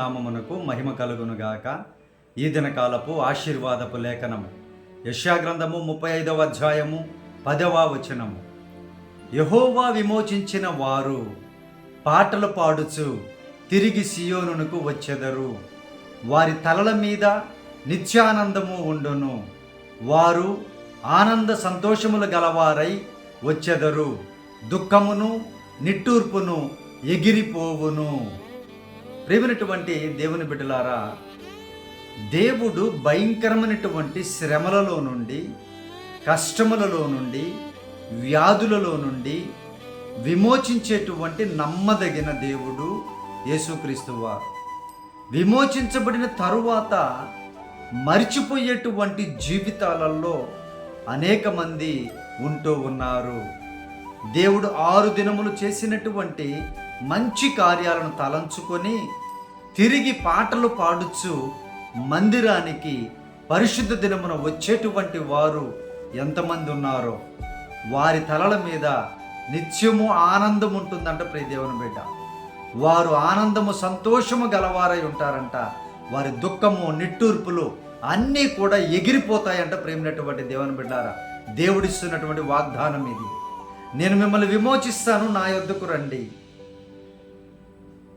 నామమునకు మహిమ కలుగునుగాక. ఈ దినకాలపు ఆశీర్వాదపు లేఖనము. యశాగ్రంథము ముప్పై ఐదవ అధ్యాయము పదవ వచనము. యహోవా విమోచించిన వారు పాటలు పాడుచు తిరిగి సియోనునకు వచ్చెదరు. వారి తలల మీద నిత్యానందము ఉండును. వారు ఆనంద సంతోషములు గలవారై వచ్చెదరు. దుఃఖమును నిట్టూర్పును ఎగిరిపోవును. ప్రేమినటువంటి దేవుని బిడ్డలారా దేవుడు భయంకరమైనటువంటి శ్రమలలో నుండి కష్టములలో నుండి వ్యాధులలో నుండి విమోచించేటువంటి నమ్మదగిన దేవుడు యేసుక్రీస్తువారు విమోచించబడిన తరువాత మరిచిపోయేటువంటి జీవితాలలో అనేక మంది ఉంటూ ఉన్నారు. దేవుడు ఆరు దినములు చేసినటువంటి మంచి కార్యాలను తలంచుకొని తిరిగి పాటలు పాడుచు మందిరానికి పరిశుద్ధ దినమున వచ్చేటువంటి వారు ఎంతమంది ఉన్నారో వారి తలల మీద నిత్యము ఆనందం ఉంటుందంట ప్రియదేవుని బిడ్డ. వారు ఆనందము సంతోషము గలవారై ఉంటారంట. వారి దుఃఖము నిట్టూర్పులు అన్నీ కూడా ఎగిరిపోతాయంట ప్రేమినటువంటి దేవుని బిడ్డారా. దేవుడిస్తున్నటువంటి వాగ్దానం ఇది. నేను మిమ్మల్ని విమోచిస్తాను నా యొద్దకు రండి.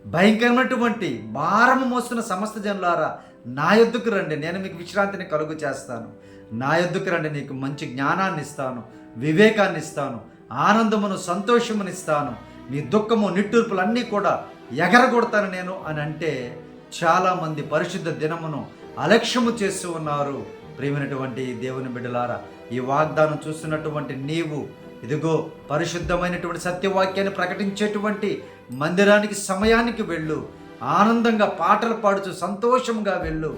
భయంకరమైనటువంటి భారము మోస్తున్న సమస్త జనులారా నా యొద్దకు రండి. నేను మీకు విశ్రాంతిని కలుగు చేస్తాను. నా యొద్దకు రండి. నీకు మంచి జ్ఞానాన్ని ఇస్తాను వివేకాన్ని ఇస్తాను ఆనందమును సంతోషమునిస్తాను మీ దుఃఖము నిట్టూర్పులన్నీ కూడా ఎగరగొడతాను నేను అని అంటే చాలామంది పరిశుద్ధ దినమును అలక్ష్యము చేస్తూ ఉన్నారు. ప్రేమైనటువంటి దేవుని బిడ్డలారా ఈ వాగ్దానం చూస్తున్నటువంటి నీవు ఇదిగో పరిశుద్ధమైనటువంటి సత్యవాక్యాన్ని ప్రకటించేటువంటి మందిరానికి సమయానికి వెళ్ళు. ఆనందంగా పాటలు పాడుచు సంతోషముగా వెళ్ళు.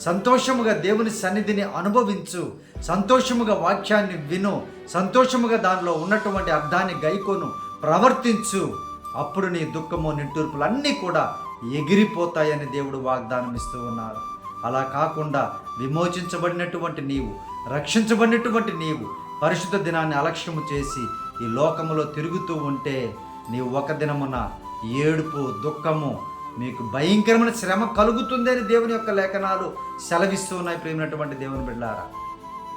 సంతోషముగా దేవుని సన్నిధిని అనుభవించు. సంతోషముగా వాక్యాన్ని విను. సంతోషముగా దానిలో ఉన్నటువంటి అర్థాన్ని గైకోను. ప్రవర్తించు. అప్పుడు నీ దుఃఖము నిట్టూర్పులు అన్నీ కూడా ఎగిరిపోతాయని దేవుడు వాగ్దానం ఇస్తూ ఉన్నారు. అలా కాకుండా విమోచించబడినటువంటి నీవు రక్షించబడినటువంటి నీవు పరిశుద్ధ దినాన్ని అలక్ష్యము చేసి ఈ లోకములో తిరుగుతూ ఉంటే నీవు ఒక దినమున ఏడుపు దుఃఖము మీకు భయంకరమైన శ్రమ కలుగుతుంది అని దేవుని యొక్క లేఖనాలు సెలవిస్తున్నాయి ప్రేమినటువంటి దేవుని బిడ్డారా.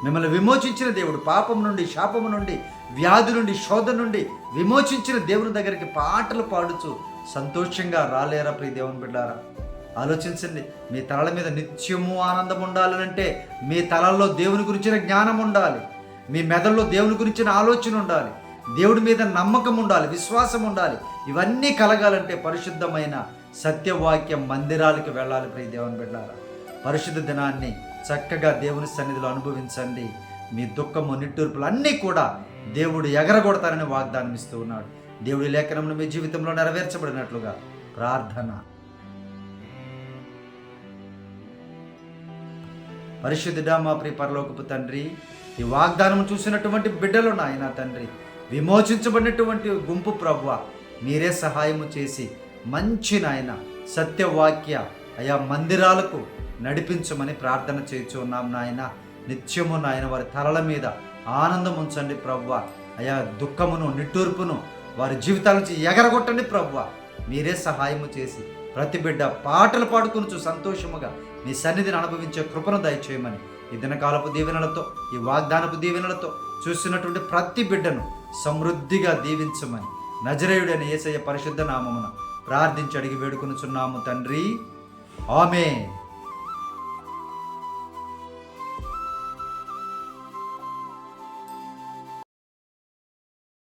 మిమ్మల్ని విమోచించిన దేవుడు పాపం నుండి శాపము నుండి వ్యాధి నుండి శోధ నుండి విమోచించిన దేవుని దగ్గరికి పాటలు పాడుచు సంతోషంగా రాలేరా ప్రియ దేవుని బిడ్డారా. ఆలోచించండి మీ తలల మీద నిత్యము ఆనందం ఉండాలనంటే మీ తలల్లో దేవుని గురించిన జ్ఞానం ఉండాలి. మీ మెదడులో దేవుని గురించిన ఆలోచన ఉండాలి. దేవుడి మీద నమ్మకం ఉండాలి విశ్వాసం ఉండాలి. ఇవన్నీ కలగాలంటే పరిశుద్ధమైన సత్యవాక్యం మందిరాలకు వెళ్ళాలి ప్రియ దేవుని బిడ్డారా. పరిశుద్ధ దినాన్ని చక్కగా దేవుని సన్నిధిలో అనుభవించండి. మీ దుఃఖము నిట్టూర్పులు అన్నీ కూడా దేవుడు ఎగరగొడతారని వాగ్దానం ఇస్తూ ఉన్నాడు. దేవుడి లేఖనమును మీ జీవితంలో నెరవేర్చబడినట్లుగా ప్రార్థన. పరిశుద్ధుడా మా ప్రియ పరలోకపు తండ్రి ఈ వాగ్దానం చూసినటువంటి బిడ్డలు నాయన తండ్రి విమోచించబడినటువంటి గుంపు ప్రభు మీరే సహాయము చేసి మంచి నాయన సత్యవాక్య అయా మందిరాలకు నడిపించమని ప్రార్థన చేయించున్నాం నాయన. నిత్యము నాయన వారి తలల మీద ఆనందం ఉంచండి ప్రవ్వ. అయా దుఃఖమును నిట్టూర్పును వారి జీవితాల నుంచి ఎగరగొట్టండి ప్రవ్వ. మీరే సహాయము చేసి ప్రతి బిడ్డ పాటలు పాడుకునుచు సంతోషముగా మీ సన్నిధిని అనుభవించే కృపను దయచేయమని ఈ దినకాలపు దీవెనలతో ఈ వాగ్దానపు దీవెనలతో చూసినటువంటి ప్రతి బిడ్డను సమృద్ధిగా దీవించమని నజరేయుడైన యేసయ్య పరిశుద్ధ నామమున ప్రార్థించి అడిగి వేడుకొనుచున్నాము తండ్రి. ఆమె